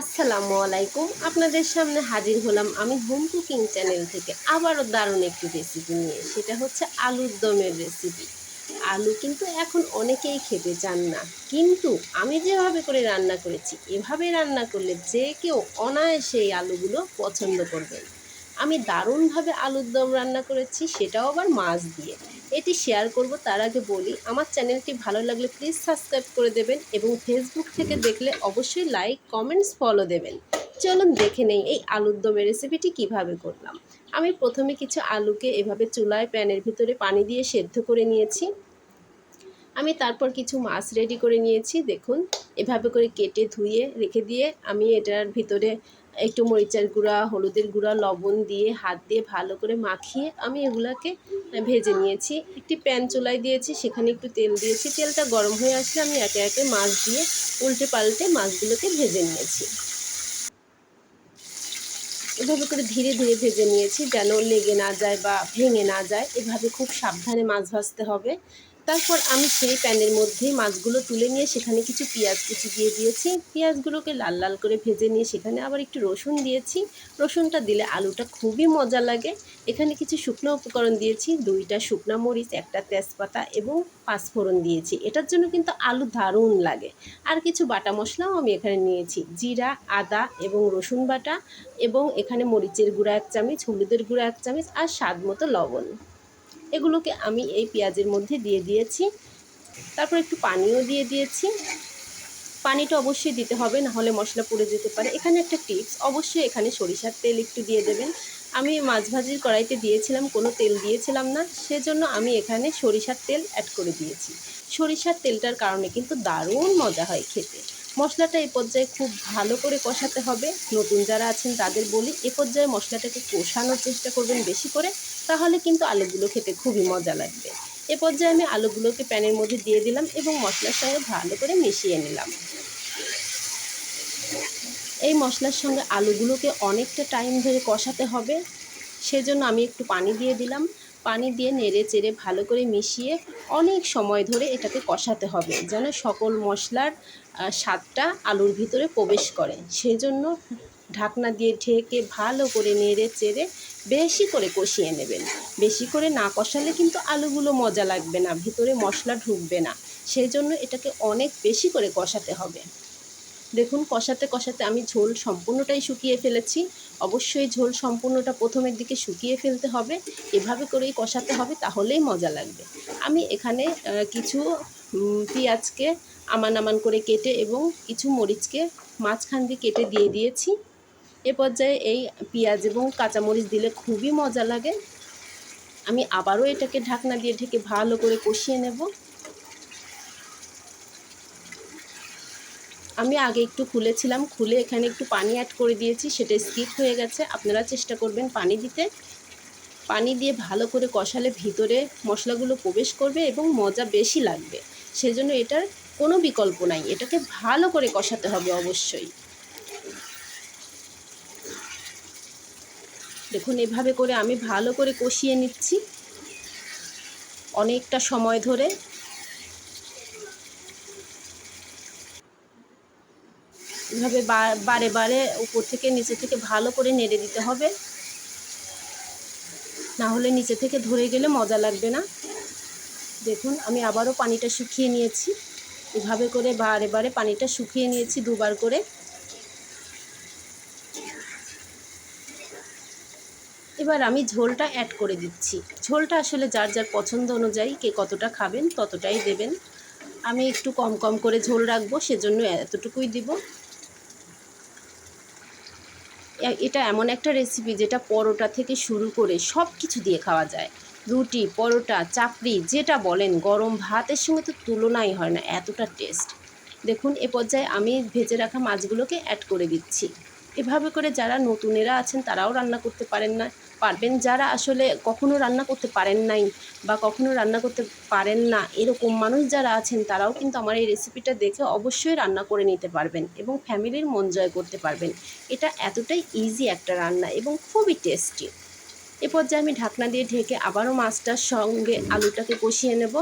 আসসালামু আলাইকুম। আপনাদের সামনে হাজির হলাম আমি হোম কুকিং চ্যানেল থেকে আবারও দারুণ একটি রেসিপি নিয়ে। সেটা হচ্ছে আলুর দমের রেসিপি আলু কিন্তু এখন অনেকেই খেতে চান না। কিন্তু আমি যেভাবে করে রান্না করেছি, এভাবে রান্না করলে যে কেউ অনায়াসে এই আলুগুলো পছন্দ করবেন আমি দারুণভাবে আলুর দম রান্না করেছি, সেটাও আবার মাছ দিয়ে। এটি শেয়ার করব, তার আগে বলি, আমার চ্যানেলটি ভালো লাগলে প্লিজ সাবস্ক্রাইব করে দেবেন এবং ফেসবুক থেকে দেখলে অবশ্যই লাইক কমেন্টস ফলো দেবেন। চলুন দেখে নেই এই আলুর দমের রেসিপিটি কীভাবে করলাম। আমি প্রথমে কিছু আলুকে এভাবে চুলায় প্যানের ভিতরে পানি দিয়ে সেদ্ধ করে নিয়েছি। আমি তারপর কিছু মাছ রেডি করে নিয়েছি, দেখুন। এভাবে করে কেটে ধুয়ে রেখে দিয়ে আমি এটার ভিতরে একটু মরিচার গুঁড়া, হলুদের গুঁড়া, লবণ দিয়ে হাত দিয়ে ভালো করে মাখিয়ে আমি এগুলাকে ভেজে নিয়েছি। একটি প্যান চুলায় দিয়েছি, সেখানে একটু তেল দিয়েছি। তেলটা গরম হয়ে আসলে আমি একে একে মাছ দিয়ে উল্টে পাল্টে মাছগুলোকে ভেজে নিয়েছি। এভাবে করে ধীরে ধীরে ভেজে নিয়েছি যেন লেগে না যায় বা ভেঙে না যায়। এভাবে খুব সাবধানে মাছ ভাজতে হবে। তারপর আমি সেই প্যানের মধ্যেই মাছগুলো তুলে নিয়ে সেখানে কিছু পেঁয়াজ কুচি দিয়ে দিয়েছি। পেঁয়াজগুলোকে লাল লাল করে ভেজে নিয়ে সেখানে আবার একটু রসুন দিয়েছি। রসুনটা দিলে আলুটা খুবই মজা লাগে। এখানে কিছু শুকনো উপকরণ দিয়েছি, দুইটা শুকনো মরিচ, একটা তেজপাতা এবং পাঁচফোড়ন দিয়েছি। এটার জন্য কিন্তু আলু দারুণ লাগে। আর কিছু বাটা মশলাও আমি এখানে নিয়েছি। জিরা, আদা এবং রসুন বাটা এবং এখানে মরিচের গুঁড়া এক চামচ, হলুদের গুঁড়া এক চামচ আর স্বাদ মতো লবণ। এগুলোকে আমি এই পেঁয়াজের মধ্যে দিয়ে দিয়েছি। তারপর একটু পানিও দিয়ে দিয়েছি। পানিটা অবশ্যই দিতে হবে না হলে মশলা পুড়ে যেতে পারে। এখানে একটা টিপস, অবশ্যই এখানে সরিষার তেল একটু দিয়ে দেবেন। আমি মাছ ভাজির কড়াইতে দিয়েছিলাম, কোনো তেল দিয়েছিলাম না। সেজন্য আমি এখানে সরিষার তেল অ্যাড করে দিয়েছি। সরিষার তেলটার কারণে কিন্তু দারুণ মজা হয় খেতে। মশলাটা এই পর্যায়ে খুব ভালো করে কষাতে হবে। নতুন যারা আছেন তাদের বলি, এ পর্যায়ে মশলাটাকে কষানোর চেষ্টা করবেন বেশি করে, তাহলে কিন্তু আলুগুলো খেতে খুবই মজা লাগবে। এ পর্যায়ে আমি আলুগুলোকে প্যানের মধ্যে দিয়ে দিলাম এবং মশলার সঙ্গে ভালো করে মিশিয়ে নিলাম। এই মশলার সঙ্গে আলুগুলোকে অনেকটা টাইম ধরে কষাতে হবে। সেজন্য আমি একটু পানি দিয়ে দিলাম। পানি দিয়ে নেড়ে চেড়ে ভালো করে মিশিয়ে অনেক সময় ধরে এটাকে কষাতে হবে, যেন সকল মশলার স্বাদটা আলুর ভিতরে প্রবেশ করে। সেজন্য ঢাকনা দিয়ে ঢেকে ভালো করে নেড়ে চেড়ে বেশি করে কষিয়ে নেবেন। বেশি করে না কষালে কিন্তু আলুগুলো মজা লাগবে না, ভিতরে মশলা ঢুকবে না। সেই জন্য এটাকে অনেক বেশি করে কষাতে হবে। দেখুন, কষাতে কষাতে আমি ঝোল সম্পূর্ণটাই শুকিয়ে ফেলেছি। অবশ্যই ঝোল সম্পূর্ণটা প্রথমের দিকে শুকিয়ে ফেলতে হবে। এভাবে করেই কষাতে হবে, তাহলেই মজা লাগবে। আমি এখানে কিছু পেঁয়াজকে আমান আমান করে কেটে এবং কিছু মরিচকে মাঝখান দিয়ে কেটে দিয়ে দিয়েছি। এ পর্যায়ে এই পেঁয়াজ এবং কাঁচামরিচ দিলে খুবই মজা লাগে। আমি আবারও এটাকে ঢাকনা দিয়ে ঢেকে ভালো করে কষিয়ে নেব। আমি আগে একটু খুলেছিলাম, খুলে এখানে একটু পানি অ্যাড করে দিয়েছি, সেটা স্কিপ হয়ে গেছে। আপনারা চেষ্টা করবেন পানি দিতে। পানি দিয়ে ভালো করে কষালে ভিতরে মশলাগুলো প্রবেশ করবে এবং মজা বেশি লাগবে। সেজন্য এটার কোনো বিকল্প নাই। এটাকে ভালো করে কষাতে হবে অবশ্যই। দেখুন, এভাবে করে আমি ভালো করে কষিয়ে নিচ্ছি। অনেকটা সময় ধরে এভাবে বারে বারে উপর থেকে নিচে থেকে ভালো করে নেড়ে দিতে হবে। না হলে নিচে থেকে ধরে গেলে মজা লাগবে না। দেখুন, আমি আবারও পানিটা শুকিয়ে নিয়েছি। এভাবে করে বারে বারে পানিটা শুকিয়ে নিয়েছি দুবার করে। এবার আমি ঝোলটা অ্যাড করে দিচ্ছি। ঝোলটা আসলে যার যার পছন্দ অনুযায়ী কে কতটা খাবেন ততটাই দেবেন। আমি একটু কম কম করে ঝোল রাখব, সেজন্য এতটুকুই দিব। এটা এমন একটা রেসিপি যেটা পরোটা থেকে শুরু করে সব কিছু দিয়ে খাওয়া যায়। রুটি, পরোটা, চাপড়ি, যেটা বলেন, গরম ভাতের সঙ্গে তো তুলনাই হয় না, এতটা টেস্ট দেখুন, এ পর্যায়ে আমি ভেজে রাখা মাছগুলোকে অ্যাড করে দিচ্ছি। এভাবে করে যারা নতুনেরা আছেন তারাও রান্না করতে পারেন না। পারবেন যারা আসলে কখনো রান্না করতে পারেন নাই বা কখনো রান্না করতে পারেন না, এরকম মানুষ যারা আছেন তারাও কিন্তু আমার এই রেসিপিটা দেখে অবশ্যই রান্না করে নিতে পারবেন এবং ফ্যামিলির মন জয় করতে পারবেন। এটা এতটাই ইজি একটা রান্না এবং খুবই টেস্টি এ পর্যায়ে আমি ঢাকনা দিয়ে ঢেকে আবারও মাছটার সঙ্গে আলুটাকে কষিয়ে নেব।